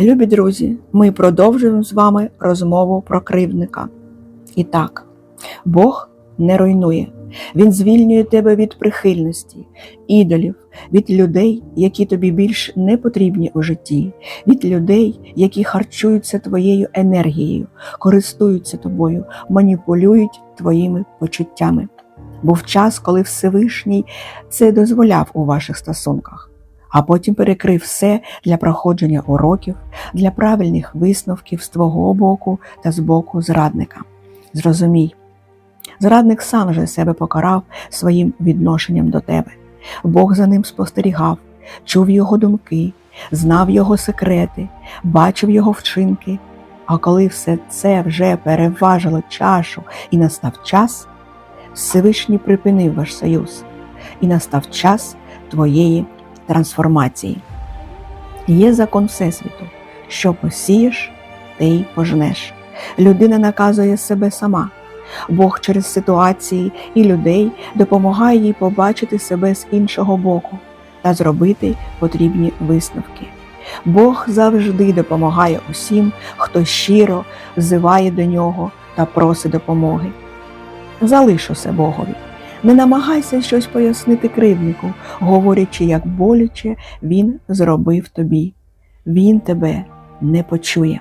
Любі друзі, ми продовжуємо з вами розмову про кривдника. І так, Бог не руйнує, Він звільнює тебе від прихильності, ідолів, від людей, які тобі більш не потрібні у житті, від людей, які харчуються твоєю енергією, користуються тобою, маніпулюють твоїми почуттями. Був час, коли Всевишній це дозволяв у ваших стосунках, а потім перекрив все для проходження уроків, для правильних висновків з твого боку та з боку зрадника. Зрозумій, зрадник сам же себе покарав своїм відношенням до тебе. Бог за ним спостерігав, чув його думки, знав його секрети, бачив його вчинки. А коли все це вже переважило чашу і настав час, Всевишній припинив ваш союз, і настав час твоєї трансформації. Є закон Всесвіту, що посієш, те й пожнеш. Людина наказує себе сама. Бог через ситуації і людей допомагає їй побачити себе з іншого боку та зробити потрібні висновки. Бог завжди допомагає усім, хто щиро взиває до нього та просить допомоги. Залиш усе Богові. Не намагайся щось пояснити кривднику, говорячи, як боляче він зробив тобі. Він тебе не почує.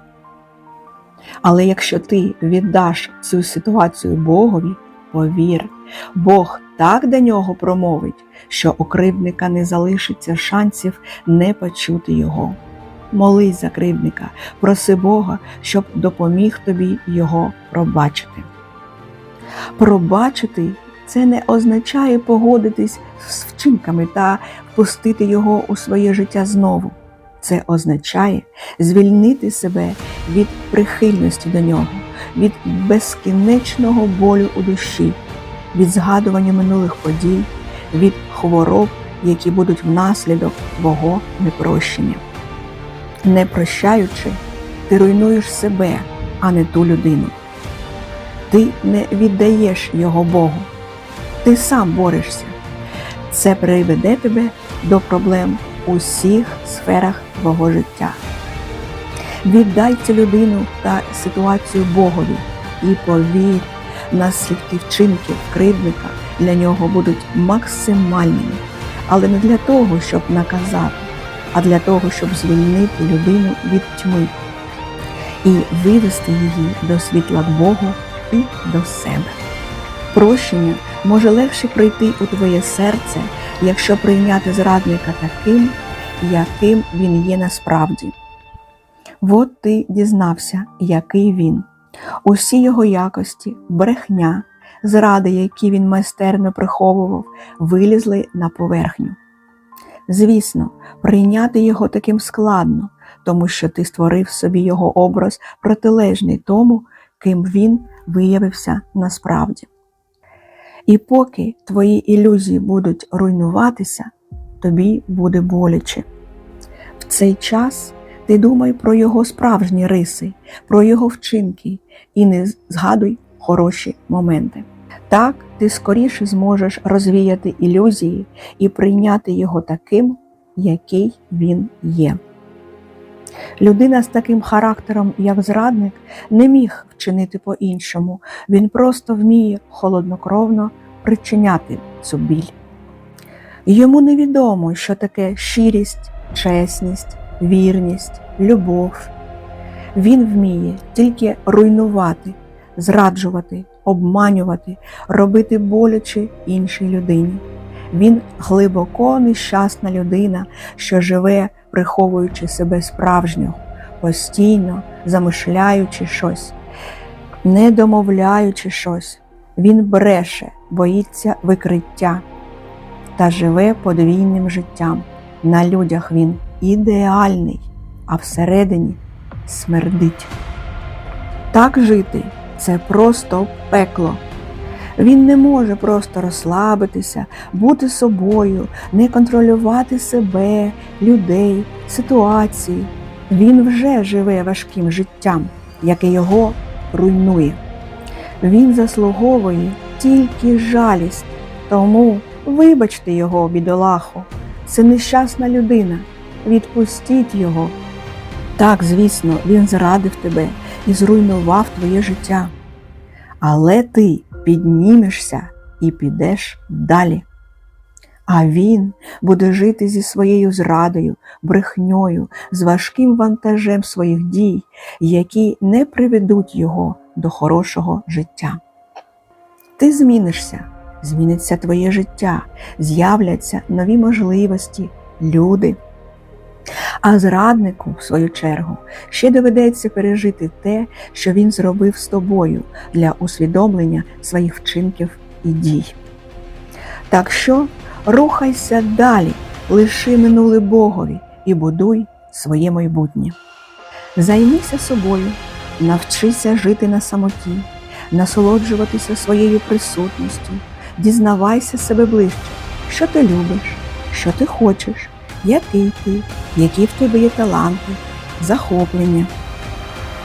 Але якщо ти віддаш цю ситуацію Богові, повір, Бог так до нього промовить, що у кривдника не залишиться шансів не почути його. Молись за кривдника, проси Бога, щоб допоміг тобі його пробачити. Пробачити це не означає погодитись з вчинками та впустити його у своє життя знову. Це означає звільнити себе від прихильності до нього, від безкінечного болю у душі, від згадування минулих подій, від хвороб, які будуть внаслідок твого непрощення. Не прощаючи, ти руйнуєш себе, а не ту людину. Ти не віддаєш його Богу, ти сам борешся. Це приведе тебе до проблем у всіх сферах твого життя. Віддай цю людину та ситуацію Богові і повір, наслідки вчинків кривдника для нього будуть максимальними, але не для того, щоб наказати, а для того, щоб звільнити людину від тьми і вивести її до світла Богу і до себе. Прощення може легше прийти у твоє серце, якщо прийняти зрадника таким, яким він є насправді. От ти дізнався, який він. Усі його якості, брехня, зради, які він майстерно приховував, вилізли на поверхню. Звісно, прийняти його таким складно, тому що ти створив собі його образ протилежний тому, ким він виявився насправді. І поки твої ілюзії будуть руйнуватися, тобі буде боляче. В цей час ти думай про його справжні риси, про його вчинки і не згадуй хороші моменти. Так ти скоріше зможеш розвіяти ілюзії і прийняти його таким, який він є. Людина з таким характером, як зрадник, не міг вчинити по-іншому, він просто вміє холоднокровно причиняти цю біль. Йому невідомо, що таке щирість, чесність, вірність, любов. Він вміє тільки руйнувати, зраджувати, обманювати, робити боляче іншій людині. Він глибоко нещасна людина, що живе, приховуючи себе справжнього, постійно замишляючи щось, не домовляючи щось. Він бреше, боїться викриття та живе подвійним життям. На людях він ідеальний, а всередині смердить. Так жити це просто пекло. Він не може просто розслабитися, бути собою, не контролювати себе, людей, ситуації. Він вже живе важким життям, яке його руйнує. Він заслуговує тільки жалість, тому вибачте його, бідолаху, це нещасна людина, відпустіть його. Так, звісно, він зрадив тебе і зруйнував твоє життя. Але ти піднімешся і підеш далі. А він буде жити зі своєю зрадою, брехньою, з важким вантажем своїх дій, які не приведуть його до хорошого життя. Ти змінишся, зміниться твоє життя, з'являться нові можливості, люди. А зраднику, в свою чергу, ще доведеться пережити те, що він зробив з тобою для усвідомлення своїх вчинків і дій. Так що рухайся далі, лиши минуле Богові і будуй своє майбутнє. Займися собою, навчися жити на самоті, насолоджуватися своєю присутністю, дізнавайся себе ближче, що ти любиш, що ти хочеш, який ти, які в тебе є таланти, захоплення.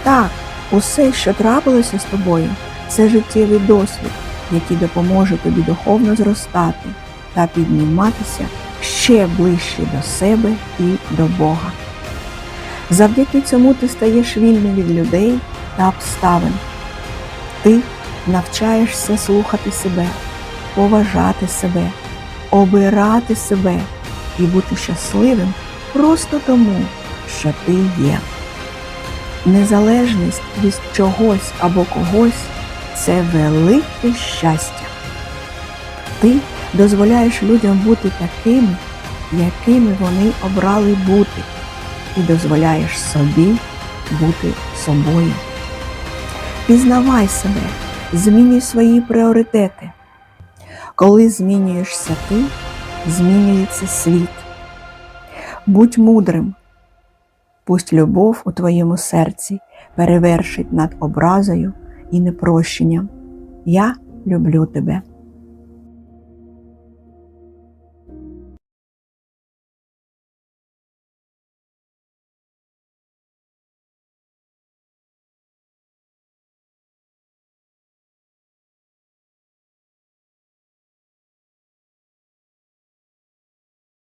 Так, усе, що трапилося з тобою, це життєвий досвід, який допоможе тобі духовно зростати та підніматися ще ближче до себе і до Бога. Завдяки цьому ти стаєш вільним від людей та обставин. Ти навчаєшся слухати себе, поважати себе, обирати себе і бути щасливим просто тому, що ти є. Незалежність від чогось або когось це велике щастя. Ти дозволяєш людям бути такими, якими вони обрали бути, і дозволяєш собі бути собою. Пізнавай себе, змінюй свої пріоритети. Коли змінюєшся ти, змінюється світ. Будь мудрим. Пусть любов у твоєму серці перевершить над образою і непрощенням. Я люблю тебе.